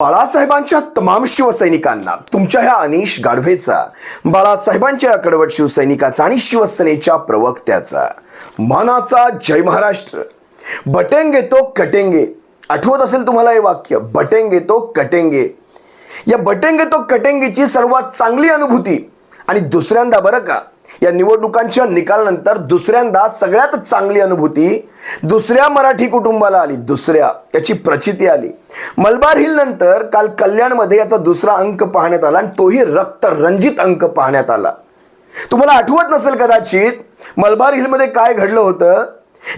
बाळासाहेबांच्या तमाम शिवसैनिकांना तुमच्या ह्या अनिश गाढवेचा बाळासाहेबांच्या कडवट शिवसैनिकाचा आणि शिवसेनेच्या प्रवक्त्याचा. मानाचा जय महाराष्ट्र. बटेंगे तो कटेंगे. आठवत असेल तुम्हाला हे वाक्य? बटेंगे तो कटेंगे. या बटेंगे तो कटेंगेची सर्वात चांगली अनुभूती आणि दुसऱ्यांदा बरं का या निवडणुकांच्या निकालानंतर दुसऱ्यांदा सगळ्यात चांगली अनुभूती दुसऱ्या मराठी कुटुंबाला आली दुसऱ्या. याची प्रचिती आली. मलबार हिल नंतर काल कल्याणमध्ये याचा दुसरा अंक पाहण्यात आला आणि तोही रक्तरंजित अंक पाहण्यात आला. तुम्हाला आठवत नसेल कदाचित मलबार हिलमध्ये काय घडलं होतं?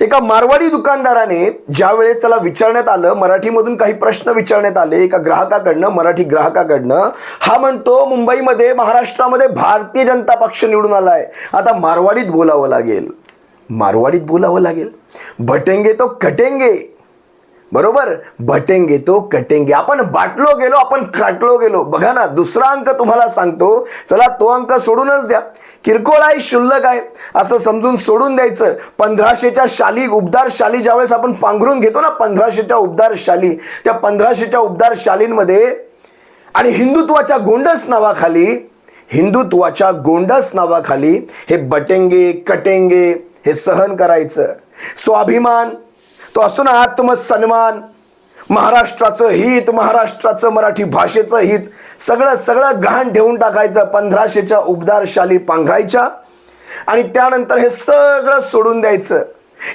एका मारवाडी दुकानदाराने ज्या वेळेस त्याला विचारण्यात आलं मराठीमधून काही प्रश्न विचारण्यात आले एका ग्राहकाकडनं मराठी ग्राहकाकडनं हा म्हणतो मुंबईमध्ये महाराष्ट्रामध्ये भारतीय जनता पक्ष निवडून आलाय. आता मारवाडीत बोलावं लागेल. मारवाडीत बोलावं लागेल? भटेंगे तो कटेंगे. बरोबर? भटेंगे तो कटेंगे. आपण बाटलो गेलो आपण काटलो गेलो. बघा ना दुसरा अंक तुम्हाला सांगतो. चला तो अंक सोडूनच द्या. किरकोळ आहे शुल्लक आहे. असं समजून सोडून द्यायचं. पंधराशेच्या शाली उबदार शाली ज्यावेळेस आपण पांघरून घेतो ना पंधराशेच्या उबदार शाली त्या पंधराशेच्या उबदार शालींमध्ये आणि हिंदुत्वाच्या गोंडस नावाखाली हिंदुत्वाच्या गोंडस नावाखाली हे बटेंगे कटेंगे हे सहन करायचं. स्वाभिमान तो असतो ना आत्मसन्मान. महाराष्ट्राचं हित महाराष्ट्राचं मराठी भाषेचं हित सगळं सगळं घाण ठेवून टाकायचं पंधराशेच्या उबदारशाली पांघरायच्या. आणि त्यानंतर हे सगळं सोडून द्यायचं.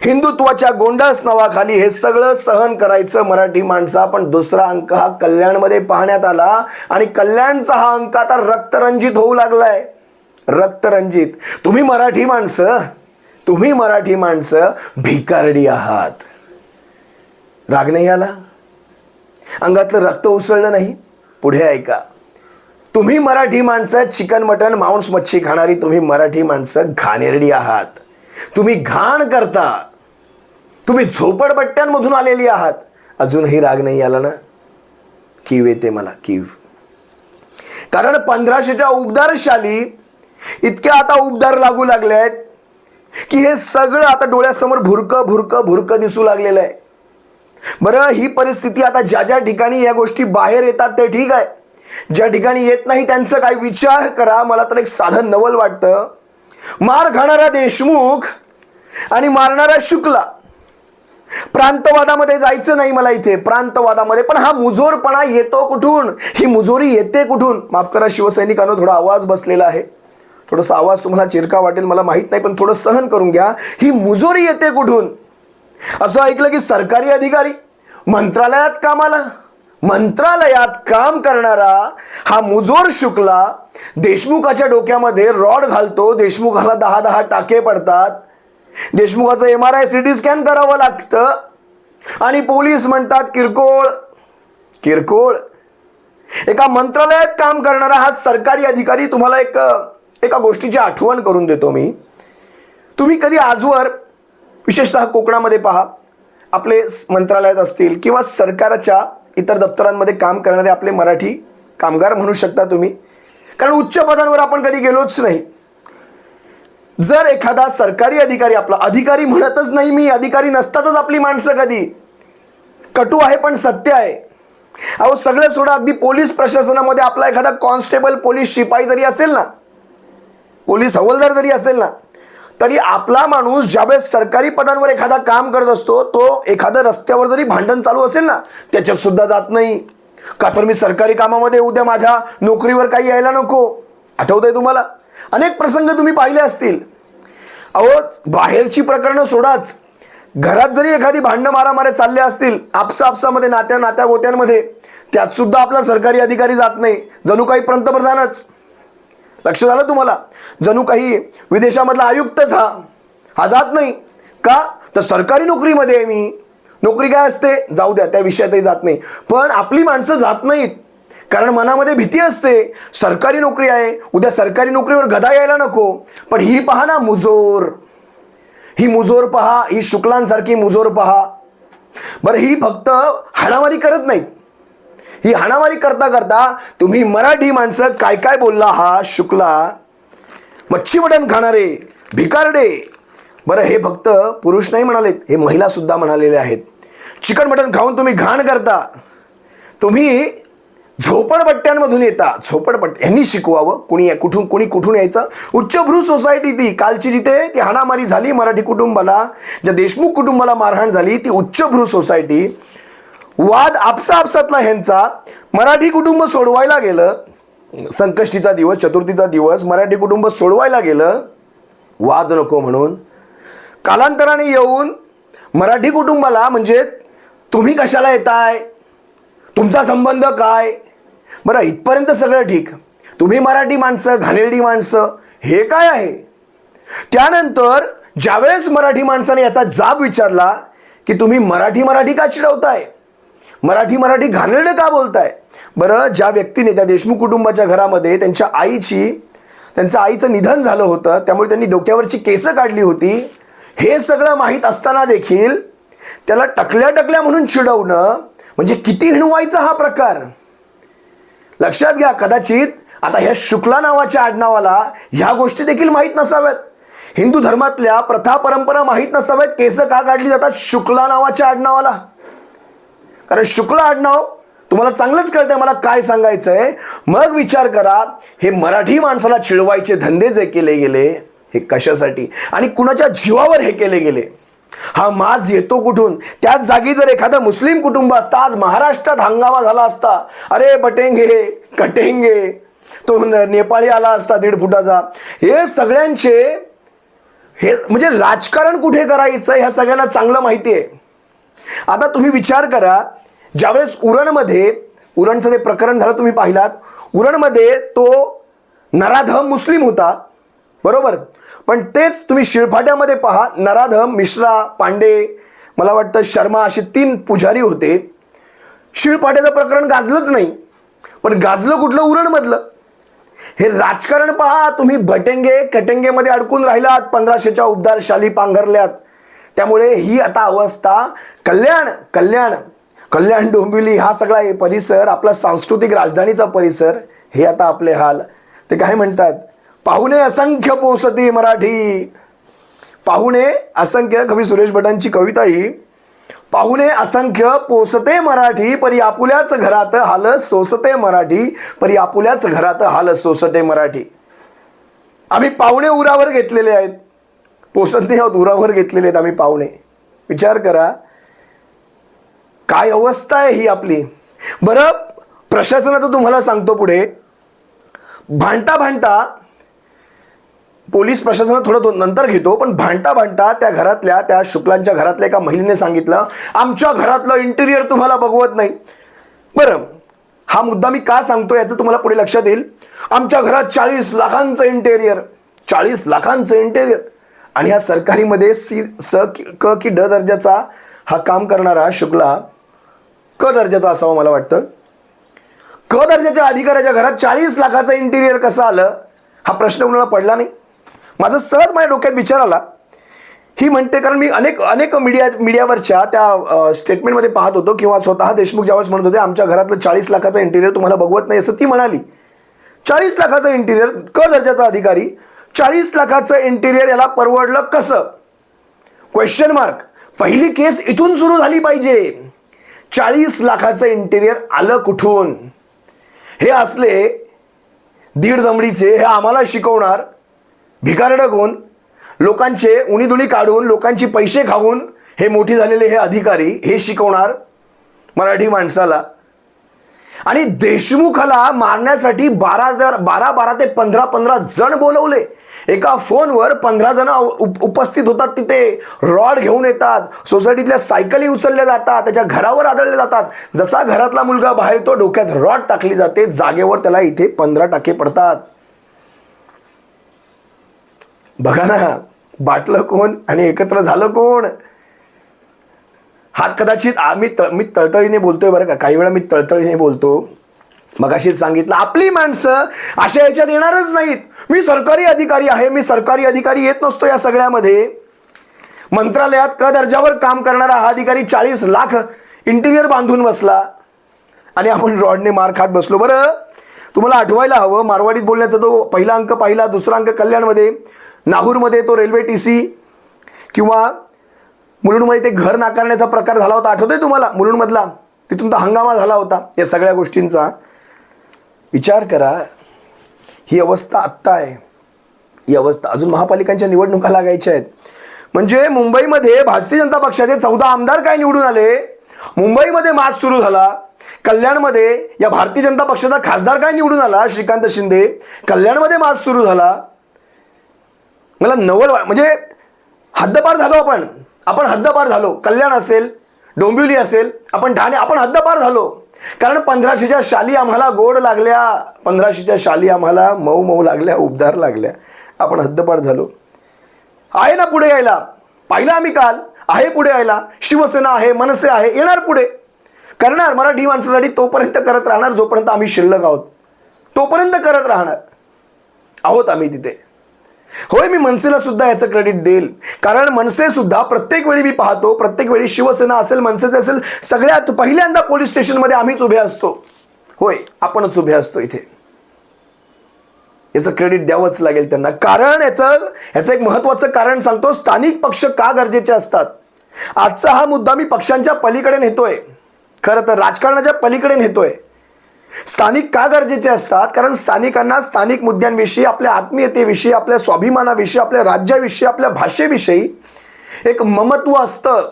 हिंदुत्वाच्या गोंडास नावाखाली हे सगळं सहन करायचं मराठी माणसा. पण दुसरा अंक हा कल्याणमध्ये पाहण्यात आला. आणि कल्याणचा हा अंक आता रक्तरंजित होऊ लागलाय. रक्तरंजित. तुम्ही मराठी माणसं तुम्ही मराठी माणसं भिकारडी आहात. राग नाही आला? अंगातलं रक्त उसळलं नाही? पुढे ऐका. तुम्ही मराठी माणसं चिकन मटन मांस मच्छी खाणारी तुम्ही मराठी माणसं घाणेरडी आहात. तुम्ही घाण करता. तुम्ही झोपडपट्ट्यांमधून आलेली आहात. अजूनही राग नाही आला ना? कीव येते मला कीव. कारण पंधराशेच्या उबदार शाली इतक्या आता उबदार लागू लागले आहेत की हे सगळं आता डोळ्यासमोर भुरकं भुरकं भुरकं दिसू लागलेलं आहे. बरं ही परिस्थिती आता ज्या ज्या ठिकाणी या गोष्टी बाहेर येतात ते ठीक आहे. ज्या ठिकाणी येत नाही त्यांचं काय विचार करा मला तर एक साधन नवल वाटतं. मार खाणारा देशमुख आणि मारणारा शुक्ला. प्रांतवादामध्ये जायचं नाही मला इथे प्रांतवादामध्ये. पण हा मुजोरपणा येतो कुठून? ही मुजोरी येते कुठून? माफ करा शिवसैनिकांनो थोडा आवाज बसलेला आहे. थोडासा आवाज तुम्हाला चिरका वाटेल मला माहीत नाही पण थोडं सहन करून घ्या. ही मुजोरी येते कुठून? असं ऐकलं की सरकारी अधिकारी मंत्रालयात कामाला. मंत्रालयात काम करणारा हा मुजोर शुक्ला देशमुखाच्या डोक्यामध्ये रॉड घालतो. देशमुखाला दहा दहा टाके पडतात. देशमुखाचं M R I C T scan करावं लागतं. आणि पोलीस म्हणतात किरकोळ किरकोळ. एका मंत्रालयात काम करणारा हा सरकारी अधिकारी तुम्हाला एक एका गोष्टीची आठवण करून देतो मी. तुम्ही कधी आजवर विशेषतः कोकणामध्ये पहा आपले मंत्रालयात असतील किंवा सरकारच्या इतर दप्तरांमध्ये काम करणारे आपले मराठी कामगार म्हणू शकता तुम्ही. कारण उच्च पदांवर आपण कधी गेलोच नाही. जर एखादा सरकारी अधिकारी आपला अधिकारी म्हणतच नाही मी अधिकारी नसतातच आपली माणसं कधी. कटू आहे पण सत्य आहे. अहो सगळं सोडा अगदी पोलीस प्रशासनामध्ये आपला एखादा कॉन्स्टेबल पोलीस शिपाई जरी असेल ना पोलीस हवालदार जरी असेल ना तरी आपला माणूस ज्यावेळेस सरकारी पदांवर एखादा काम करत असतो तो एखाद्या रस्त्यावर जरी भांडण चालू असेल ना त्याच्यात सुद्धा जात नाही. का तर मी सरकारी कामामध्ये उद्या माझ्या नोकरीवर काही यायला नको. आठवतंय तुम्हाला? अनेक प्रसंग तुम्ही पाहिले असतील. अहो बाहेरची प्रकरणं सोडाच. घरात जरी एखादी भांडणं मारामारे चालले असतील आपसा आपसामध्ये नात्या नात्या गोत्यांमध्ये त्यात सुद्धा आपला सरकारी अधिकारी जात नाही. जणू काही पंतप्रधानच. लक्ष झालं तुम्हाला? जणू काही विदेशामधला आयुक्तच हा. हा जात नाही. का? तर सरकारी नोकरीमध्ये आहे मी. नोकरी काय असते? जाऊ द्या त्या विषयातही जात नाही. पण आपली माणसं जात नाहीत. कारण मनामध्ये भीती असते. सरकारी नोकरी आहे. उद्या सरकारी नोकरीवर गदा यायला नको. पण ही पहा ना मुजोर. ही मुजोर पहा. ही शुक्लांसारखी मुजोर पहा. बरं ही फक्त हाणामारी करत नाहीत. ही हाणामारी करता करता तुम्ही मराठी माणसं काय काय बोलला हा शुक्ला. मच्छीमटण खाणारे भिकारडे. बरं हे फक्त पुरुष नाही म्हणालेत हे महिला सुद्धा म्हणालेले आहेत. चिकन मटण खाऊन तुम्ही घाण करता. तुम्ही झोपडपट्ट्यांमधून येता. झोपडपट्ट यांनी शिकवावं. कुणी कुठून कुणी कुठून यायचं? उच्चभ्रू सोसायटी ती कालची जिथे ती हाणामारी झाली मराठी कुटुंबाला ज्या देशमुख कुटुंबाला मारहाण झाली ती उच्चभ्रू सोसायटी वाद आपसा आपसातला ह्यांचा. मराठी कुटुंब सोडवायला गेलं. संकष्टीचा दिवस चतुर्थीचा दिवस मराठी कुटुंब सोडवायला गेलं. वाद नको म्हणून. कालांतराने येऊन मराठी कुटुंबाला म्हणजे तुम्ही कशाला येताय? तुमचा संबंध काय? बरं इथपर्यंत सगळं ठीक. तुम्ही मराठी माणसं घाणेरडी माणसं हे काय आहे? त्यानंतर ज्यावेळेस मराठी माणसाने याचा जाब विचारला की तुम्ही मराठी मराठी का चिडवताय? मराठी मराठी घाणेरडं का बोलताय? बरं ज्या व्यक्तीने त्या देशमुख कुटुंबाच्या घरामध्ये त्यांच्या आईची त्यांचं आईचं निधन झालं होतं त्यामुळे त्यांनी डोक्यावरची केसं काढली होती हे सगळं माहीत असताना देखील त्याला टकल्या टकल्या म्हणून चिडवणं म्हणजे किती हिणवायचा हा प्रकार? लक्षात घ्या कदाचित आता ह्या शुक्ला नावाच्या आडनावाला ह्या गोष्टी देखील माहीत नसाव्यात. हिंदू धर्मातल्या प्रथा परंपरा माहीत नसाव्यात केस का काढली जातात शुक्ला नावाच्या आडनावाला? कारण शुक्ल आडनाव तुम्हाला चांगलंच कळतंय मला काय सांगायचंय. मग विचार करा हे मराठी माणसाला चिडवायचे धंदे जे केले गेले हे कशासाठी? आणि कुणाच्या जीवावर हे केले गेले? हा माज येतो कुठून? त्याच जागी जर एखादं मुस्लिम कुटुंब असता आज महाराष्ट्रात हंगामा झाला असता अरे बटेंगे कटेंगे तो नेपाळी आला असता दीड फुटाचा. हे सगळ्यांचे हे म्हणजे राजकारण कुठे करायचं ह्या सगळ्यांना चांगलं माहिती आहे. आता तुम्ही विचार करा ज्यावेळेस उरणमध्ये उरणचं ते प्रकरण झालं तुम्ही पाहिलात उरणमध्ये तो नराधम मुस्लिम होता. बरोबर? पण तेच तुम्ही शिळफाट्यामध्ये पहा नराधम मिश्रा पांडे मला वाटतं शर्मा असे तीन पुजारी होते. शिळफाट्याचं प्रकरण गाजलंच नाही पण गाजलं कुठलं? उरणमधलं. हे राजकारण पहा तुम्ही भटेंगे कटेंगेमध्ये अडकून राहिलात पंधराशेच्या उबदार शाली पांघरल्यात. त्यामुळे ही आता अवस्था कल्याण कल्याण. कल्याण डोंबिवली हा सगळा परिसर आपला सांस्कृतिक राजधानीचा परिसर हे आता आपले हाल. ते काय म्हणतात? पाहुणे असंख्य पोसती मराठी. पाहुणे असंख्य कवी सुरेश भटांची कविता ही पाहुणे असंख्य पोसते मराठी परी आपुल्याच घरात हाल सोसते मराठी परी आपुल्याच घरात हाल सोसते मराठी. आम्ही पाहुणे उरावर घेतलेले आहेत. पोसत नाही आहोत उरावर घेतलेले आहेत आम्ही पाहुणे. विचार करा काय अवस्था आहे ही आपली? बरं प्रशासनाचं तुम्हाला सांगतो पुढे. भांडता भांडता पोलीस प्रशासनात थोडं तो नंतर घेतो पण भांडता भांडता त्या घरातल्या त्या शुक्लांच्या घरातल्या एका महिलेने सांगितलं आमच्या घरातलं इंटिरियर तुम्हाला बघवत नाही. बरं हा मुद्दा मी का सांगतो याचं तुम्हाला पुढे लक्षात येईल. आमच्या घरात चाळीस लाखांचं इंटेरियर चाळीस लाखांचं इंटेरियर आणि ह्या सरकारीमध्ये सी स क की ड दर्जाचा हा काम करणारा शुक्ला क दर्जाचा असावा मला वाटतं. क दर्जाच्या अधिकाऱ्याच्या घरात चाळीस लाखाचं इंटिरियर कसं आलं हा प्रश्न कुणाला पडला नाही. माझं सहज माझ्या डोक्यात विचार आला. ही म्हणते कारण मी अनेक अनेक मीडिया मीडियावरच्या त्या स्टेटमेंटमध्ये पाहत होतो किंवा स्वतः देशमुख ज्यावेळेस म्हणत होते आमच्या घरातलं चाळीस लाखाचं इंटिरियर तुम्हाला बघवत नाही असं ती म्हणाली. चाळीस लाखाचं इंटिरियर क दर्जाचा अधिकारी चाळीस लाखाचं इंटिरियर याला परवडलं कसं? क्वेश्चन मार्क पहिली केस इथून सुरू झाली पाहिजे. चाळीस लाखाचं इंटेरियर आलं कुठून? हे असले दीड दमडीचे हे आम्हाला शिकवणार भिकारडं होऊन लोकांचे उणीधुणी काढून लोकांची पैसे खाऊन हे मोठी झालेले हे अधिकारी हे शिकवणार मराठी माणसाला. आणि देशमुखाला मारण्यासाठी बारा हजार बारा बारा ते पंधरा पंधरा जण बोलवले. एका फोनवर पंधरा जण उप उपस्थित होतात तिथे. रॉड घेऊन येतात. सोसायटीतल्या सायकली उचलल्या जातात. त्याच्या घरावर आदळल्या जातात. जसा घरातला मुलगा बाहेर तो डोक्यात रॉड टाकली जाते. जागेवर त्याला इथे पंधरा टाके पडतात. बघा ना बाटलं कोण आणि एकत्र झालं कोण? हात कदाचित आम्ही तळ मी तळतळीने बोलतोय बरं का. काही वेळा मी तळतळीने बोलतो. मगाशीच सांगितलं आपली माणसं अशा याच्यात येणारच नाहीत. मी सरकारी अधिकारी आहे मी सरकारी अधिकारी येत नसतो या सगळ्यामध्ये. मंत्रालयात क दर्जावर काम करणारा हा अधिकारी चाळीस लाख इंटिरियर बांधून बसला. आणि आपण रॉडने मार खात बसलो. बरं तुम्हाला आठवायला हवं मारवाडीत बोलण्याचा तो पहिला अंक पाहिला दुसरा अंक कल्याणमध्ये. नाहूरमध्ये तो रेल्वे टी सी किंवा मुलुंडमध्ये ते घर नाकारण्याचा प्रकार झाला होता. आठवतोय तुम्हाला? मुलुंडमधला. तिथून तर हंगामा झाला होता या सगळ्या गोष्टींचा. विचार करा ही अवस्था आत्ता आहे. ही अवस्था अजून महापालिकांच्या निवडणुका लागायच्या आहेत. म्हणजे मुंबईमध्ये भारतीय जनता पक्षाचे चौदा आमदार काय निवडून आले? मुंबईमध्ये मार्च सुरू झाला. कल्याणमध्ये या भारतीय जनता पक्षाचा खासदार काय निवडून आला? श्रीकांत शिंदे. कल्याणमध्ये मार्च सुरू झाला. मला नवल वा- म्हणजे हद्दपार झालो आपण. आपण हद्दपार झालो. कल्याण असेल डोंबिवली असेल आपण ठाणे आपण हद्दपार झालो. कारण पंधराशेच्या शाली आम्हाला गोड लागल्या. पंधराशेच्या शाली आम्हाला मऊ मऊ लागल्या उबदार लागल्या. आपण हद्दपार झालो. आहे ना पुढे यायला? पाहिलं आम्ही काल. आहे पुढे यायला. शिवसेना आहे मनसे आहे येणार पुढे. करणार. मराठी माणसासाठी तोपर्यंत करत राहणार जोपर्यंत आम्ही शिल्लक आहोत. तोपर्यंत करत राहणार. आहोत आम्ही तिथे. होय मी मनसेला सुद्धा याचं क्रेडिट देईल. कारण मनसे सुद्धा प्रत्येक वेळी मी पाहतो प्रत्येक वेळी शिवसेना असेल मनसेचे असेल सगळ्यात पहिल्यांदा पोलीस स्टेशनमध्ये आम्हीच उभे असतो. होय आपणच उभे असतो इथे. याचं क्रेडिट द्यावंच लागेल त्यांना. कारण याचं याचं एक महत्वाचं कारण सांगतो स्थानिक पक्ष का गरजेचे असतात? आजचा हा मुद्दा मी पक्षांच्या पलीकडे नेतोय. खरं तर राजकारणाच्या पलीकडे नेतोय. स्थानिक का गरजेचे असतात? कारण स्थानिकांना स्थानिक मुद्द्यांविषयी आपल्या आत्मीयतेविषयी आपल्या स्वाभिमानाविषयी आपल्या राज्याविषयी आपल्या भाषेविषयी एक ममत्व असतं.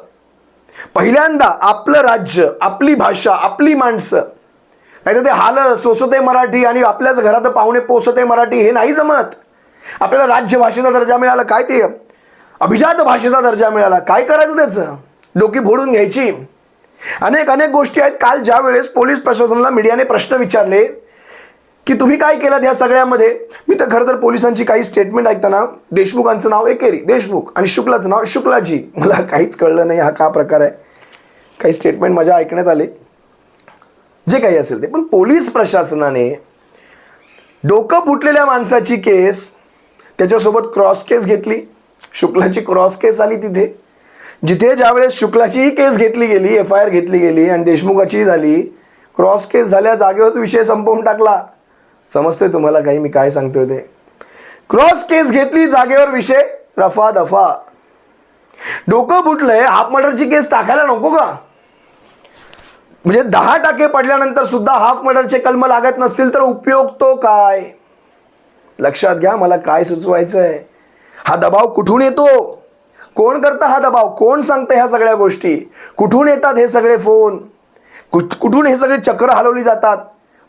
पहिल्यांदा आपलं राज्य आपली भाषा आपली माणसं. नाही तर ते हाल सोसते मराठी आणि आपल्याच घरात पाहुणे पोसते मराठी हे नाही जमत. आपल्याला राज्यभाषेचा दर्जा मिळाला काय ते? अभिजात भाषेचा दर्जा मिळाला काय करायचं त्याचं? डोकी फोडून घ्यायची. अनेक अनेक गोष्टी आहेत. काल ज्या वेळेस पोलीस प्रशासनाला मीडियाने प्रश्न विचारले की तुम्ही काय केलं या सगळ्यामध्ये? मी तर खरं तर पोलिसांची काही स्टेटमेंट ऐकताना देशमुखांचं नाव एकेरी देशमुख आणि शुक्लाचं नाव शुक्लाजी. मला काहीच कळलं नाही हा का प्रकार आहे. काही स्टेटमेंट माझ्या ऐकण्यात आले. जे काही असेल ते. पण पोलीस प्रशासनाने डोकं फुटलेल्या माणसाची केस त्याच्यासोबत क्रॉस केस घेतली. शुक्लाची क्रॉस केस आली तिथे. जिथे ज्यावेळेस शुक्लाचीही केस घेतली गेली एफ आय आर घेतली गेली आणि देशमुखाचीही झाली क्रॉस केस झाल्या जागेवर विषय संपवून टाकला. समजतंय तुम्हाला काही? मी काय सांगतोय ते? क्रॉस केस घेतली जागेवर विषय रफा दफा. डोकं फुटलंय हाफ मर्डरची केस टाकायला नको का? म्हणजे दहा टाके पडल्यानंतर सुद्धा हाफ मर्डरचे कलम लागत नसतील तर उपयोग तो काय? लक्षात घ्या मला काय सुचवायचं आहे हा दबाव कुठून येतो? कोण करतं हा दबाव? कोण सांगतं ह्या सगळ्या गोष्टी? कुठून येतात हे सगळे फोन? कुठ कुठून हे सगळे चक्र हलवली जातात?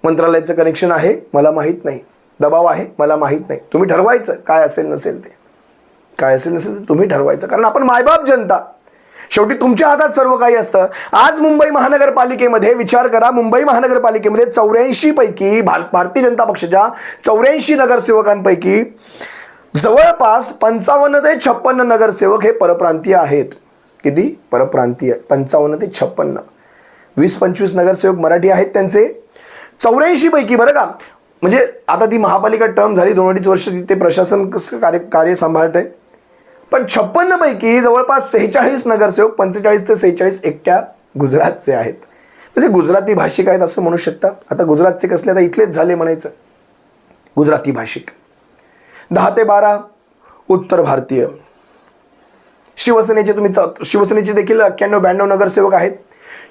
मंत्रालयाचं कनेक्शन आहे मला माहीत नाही. दबाव आहे मला माहीत नाही. तुम्ही ठरवायचं काय असेल नसेल ते. काय असेल नसेल ते तुम्ही ठरवायचं. कारण आपण मायबाप जनता. शेवटी तुमच्या हातात सर्व काही असतं. आज मुंबई महानगरपालिकेमध्ये विचार करा मुंबई महानगरपालिकेमध्ये चौऱ्याऐंशी पैकी भार भारतीय जनता पक्षाच्या चौऱ्याऐंशी नगरसेवकांपैकी जवळपास पंचावन्न ते छप्पन्न नगरसेवक हे परप्रांतीय आहेत. किती? परप्रांतीय. पंचावन्न ते छप्पन्न. वीस पंचवीस नगरसेवक मराठी आहेत त्यांचे. चौऱ्याऐंशी पैकी बरं का? म्हणजे आता ती महापालिका टर्म झाली दोन अडीच वर्ष तिथे प्रशासन कसं कार्य कार्य सांभाळत आहे पण छप्पन्न पैकी जवळपास सेहेचाळीस नगरसेवक पंचेचाळीस ते सेहेचाळीस एकट्या गुजरातचे आहेत. म्हणजे गुजराती भाषिक आहेत असं म्हणू शकता. आता गुजरातचे कसले? आता इथलेच झाले म्हणायचं. गुजराती भाषिक. दहा ते बारा उत्तर भारतीय. शिवसेनेचे तुम्ही शिवसेनेचे देखील अठ्ठ्याण्णव ब्याण्णव नगरसेवक आहेत.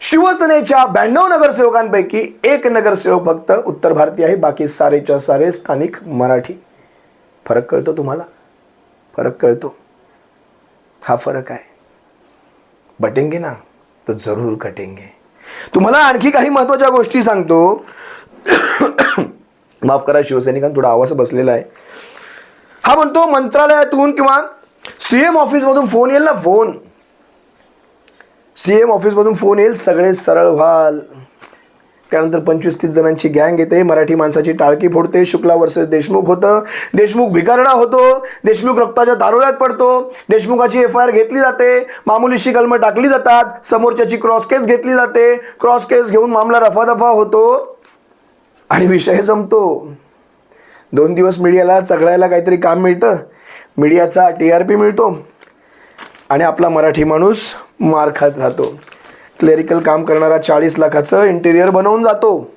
शिवसेनेच्या ब्याण्णव नगरसेवकांपैकी एक नगरसेवक फक्त उत्तर भारतीय आहे बाकी सारेच्या सारे स्थानिक मराठी. फरक कळतो तुम्हाला? फरक कळतो. हा फरक आहे. बटेंगे ना? तो जरूर कटेंगे. तुम्हाला आणखी काही महत्त्वाच्या गोष्टी सांगतो. माफ करा शिवसैनिकांना थोडा आवाज बसलेला आहे. हा म्हणतो मंत्रालयातून किंवा सीएम ऑफिसमधून फोन येईल ना फोन सीएम ऑफिसमधून फोन येईल सगळे सरळ व्हाल. त्यानंतर पंचवीस तीस जणांची गँग येते मराठी माणसाची टाळकी फोडते शुक्ला वर्सेस देशमुख होतं. देशमुख भिकारडा होतो देशमुख रक्ताच्या दारोळ्यात पडतो देशमुखाची एफ आय आर घेतली जाते मामुलीशी कलमं टाकली जातात समोरच्याची क्रॉस केस घेतली जाते क्रॉस केस घेऊन मामला रफादफा होतो. आणि विषय संपतो. दोन दिवस मीडियाला चघळायला काहीतरी काम मिळतं. मीडियाचा टी आर पी मिळतो. आणि आपला मराठी माणूस मार खात राहतो. क्लेरिकल काम करणारा चाळीस लाखाचं इंटिरियर बनवून जातो.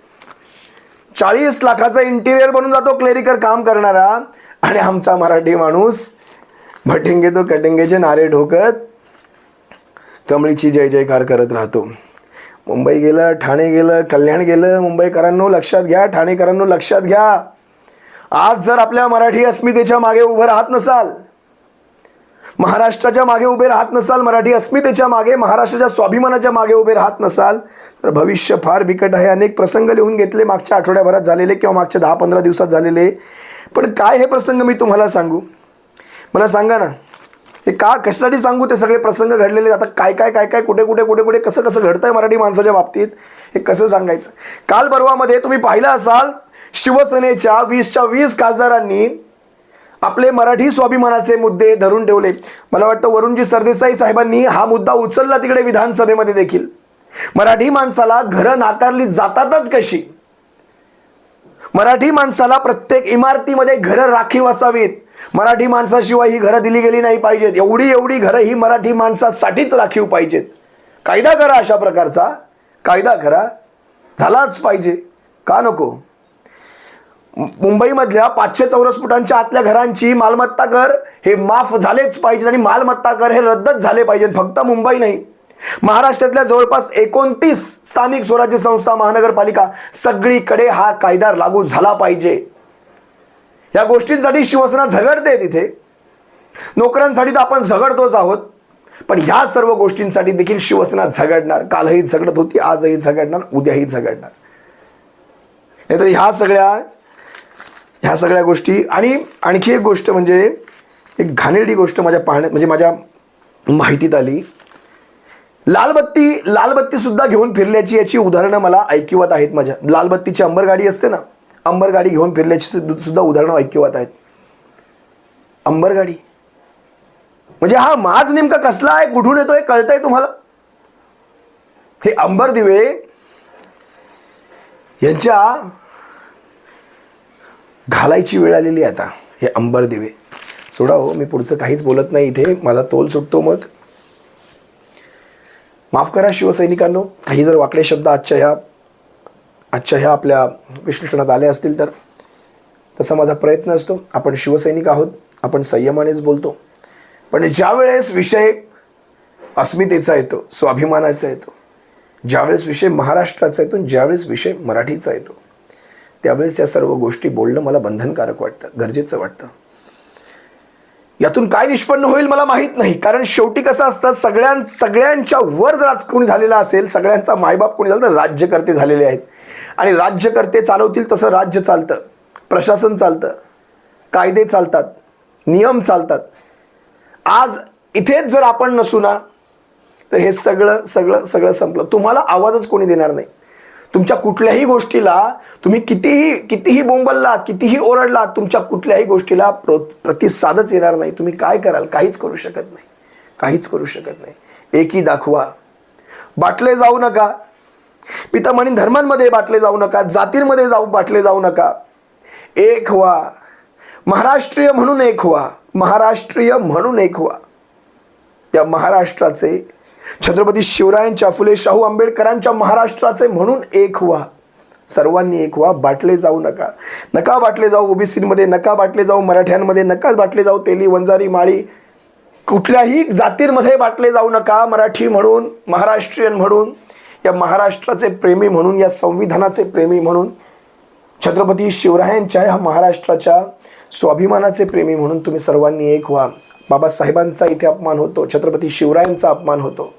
चाळीस लाखाचं इंटिरियर बनवून जातो क्लेरिकल काम करणारा. आणि आमचा मराठी माणूस भटिंगे तो कटिंगेचे नारे ठोकत कमळीची जय जयकार करत राहतो. मुंबई गेलं ठाणे गेलं कल्याण गेलं मुंबईकरांनो लक्षात घ्या ठाणेकरांनो लक्षात घ्या. आज जर आपल्या मराठी अस्मितेच्या मागे उभं राहत नसाल महाराष्ट्राच्या मागे उभे राहत नसाल मराठी अस्मितेच्या मागे महाराष्ट्राच्या स्वाभिमानाच्या मागे उभे राहत नसाल तर भविष्य फार बिकट आहे. अनेक प्रसंग लिहून घेतले मागच्या आठवड्याभरात झालेले किंवा मागच्या दहा पंधरा दिवसात झालेले. पण काय हे प्रसंग मी तुम्हाला सांगू? मला सांगा ना हे का कशासाठी सांगू ते सगळे प्रसंग घडलेले? आता काय काय काय काय कुठे कुठे कुठे कुठे कसं कसं घडतंय मराठी माणसाच्या बाबतीत? हे कसं सांगायचं? काल परवामध्ये तुम्ही पाहिलं असाल शिवसेनेच्या वीसच्या वीस खासदारांनी आपले मराठी स्वाभिमानाचे मुद्दे धरून ठेवले. मला वाटतं वरुणजी सरदेसाई साहेबांनी हा मुद्दा उचलला तिकडे विधानसभेमध्ये देखील. मराठी माणसाला घरं नाकारली जातातच कशी? मराठी माणसाला प्रत्येक इमारतीमध्ये घरं राखीव असावीत. मराठी माणसाशिवाय ही घरं दिली गेली नाही पाहिजेत. एवढी एवढी घरं ही मराठी माणसासाठीच राखीव पाहिजेत. कायदा करा अशा प्रकारचा. कायदा करा. झालाच पाहिजे. का नको? मुंबईमधल्या पाचशे चौरस फुटांच्या आतल्या घरांची मालमत्ता कर हे माफ झालेच पाहिजे आणि मालमत्ता कर हे रद्दच झाले पाहिजे फक्त मुंबई नाही. महाराष्ट्रातल्या जवळपास एकोणतीस स्थानिक स्वराज्य संस्था महानगरपालिका सगळीकडे हा कायदा लागू झाला पाहिजे. या गोष्टींसाठी शिवसेना झगडते तिथे. नोकऱ्यांसाठी तर आपण झगडतोच आहोत. पण ह्या सर्व गोष्टींसाठी देखील शिवसेना झगडणार. कालही झगडत होती आजही झगडणार उद्याही झगडणार. नाहीतर ह्या सगळ्या ह्या सगळ्या गोष्टी. आणि आणखी एक गोष्ट म्हणजे एक घाणेरडी गोष्ट माझ्या पाहण्यात म्हणजे माझ्या माहितीत आली. लालबत्ती लालबत्ती सुद्धा घेऊन फिरल्याची याची उदाहरणं मला ऐकिवत आहेत माझ्या. लालबत्तीची अंबर गाडी असते ना अंबर गाडी घेऊन फिरल्याची सुद्धा उदाहरणं ऐकिवत आहेत. अंबर गाडी म्हणजे हा माज नेमका कसला आहे कुठून येतोय कळतंय तुम्हाला? हे अंबर दिवे यांच्या घालायची वेळ आलेली आहे आता. हे अंबर दिवे. सोडा हो मी पुढचं काहीच बोलत नाही. इथे माझा तोल सुटतो मग. माफ करा शिवसैनिकांनो. काही जर वाकडे शब्द आजच्या ह्या आजच्या ह्या आपल्या विश्लेषणात आले असतील तर तसा माझा प्रयत्न असतो. आपण शिवसैनिक आहोत. आपण संयमानेच बोलतो. पण ज्या वेळेस विषय अस्मितेचा येतो स्वाभिमानाचा येतो ज्यावेळेस विषय महाराष्ट्राचा येतो ज्यावेळेस विषय मराठीचा येतो त्यावेळेस या सर्व गोष्टी बोलणं मला बंधनकारक वाटतं गरजेचं वाटतं. यातून काय निष्पन्न होईल मला माहीत नाही कारण शेवटी कसं असतं सगळ्यां सगळ्यांच्या वर जर आज कोणी झालेला असेल सगळ्यांचा मायबाप कोणी झाला तर राज्यकर्ते झालेले आहेत. आणि राज्यकर्ते चालवतील तसं राज्य चालतं प्रशासन चालतं कायदे चालतात नियम चालतात. आज इथेच जर आपण नसू ना तर हे सगळं सगळं सगळं संपलं. तुम्हाला आवाजच कोणी देणार नाही. तुमच्या कुठल्याही गोष्टीला तुम्ही कितीही कितीही बोंबललात कितीही ओरडलात तुमच्या कुठल्याही गोष्टीला प्रो प्रतिसादच येणार नाही. तुम्ही काय कराल? काहीच करू शकत नाही. काहीच करू शकत नाही. एकी दाखवा. बाटले जाऊ नका. मी तर म्हणेन धर्मांमध्ये बाटले जाऊ नका. जातींमध्ये जाऊ बाटले जाऊ नका. एक व्हा. महाराष्ट्रीय म्हणून एक व्हा. महाराष्ट्रीय म्हणून एक व्हा. या महाराष्ट्राचे छत्रपती शिवरायांच्या फुले शाहू आंबेडकरांच्या महाराष्ट्राचे म्हणून एक व्हा. सर्वांनी एक व्हा बाटले जाऊ नका. नका बाटले जाऊ ओबीसीमध्ये नका बाटले जाऊ मराठ्यांमध्ये नका बाटले जाऊ तेली वंजारी माळी. कुठल्याही जातींमध्ये बाटले जाऊ नका मराठी म्हणून महाराष्ट्रीयन म्हणून या महाराष्ट्राचे प्रेमी म्हणून या संविधानाचे प्रेमी म्हणून छत्रपती शिवरायांच्या ह्या महाराष्ट्राच्या स्वाभिमानाचे प्रेमी म्हणून तुम्ही सर्वांनी एक व्हा. बाबासाहेबांचा इथे अपमान होतो छत्रपती शिवरायांचा अपमान होतो.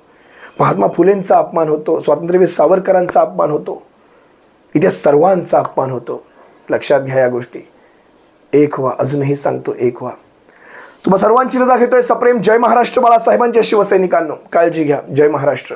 महात्मा फुलेंचा अपमान होतो स्वातंत्र्यवीर सावरकरांचा अपमान होतो इथे सर्वांचा अपमान होतो. लक्षात घ्या या गोष्टी. एक व्हा अजूनही सांगतो एक व्हा. तुम्हा सर्वांची रजा घेतोय सप्रेम जय महाराष्ट्र बाळासाहेबांच्या शिवसैनिकांनो. काळजी घ्या जय महाराष्ट्र.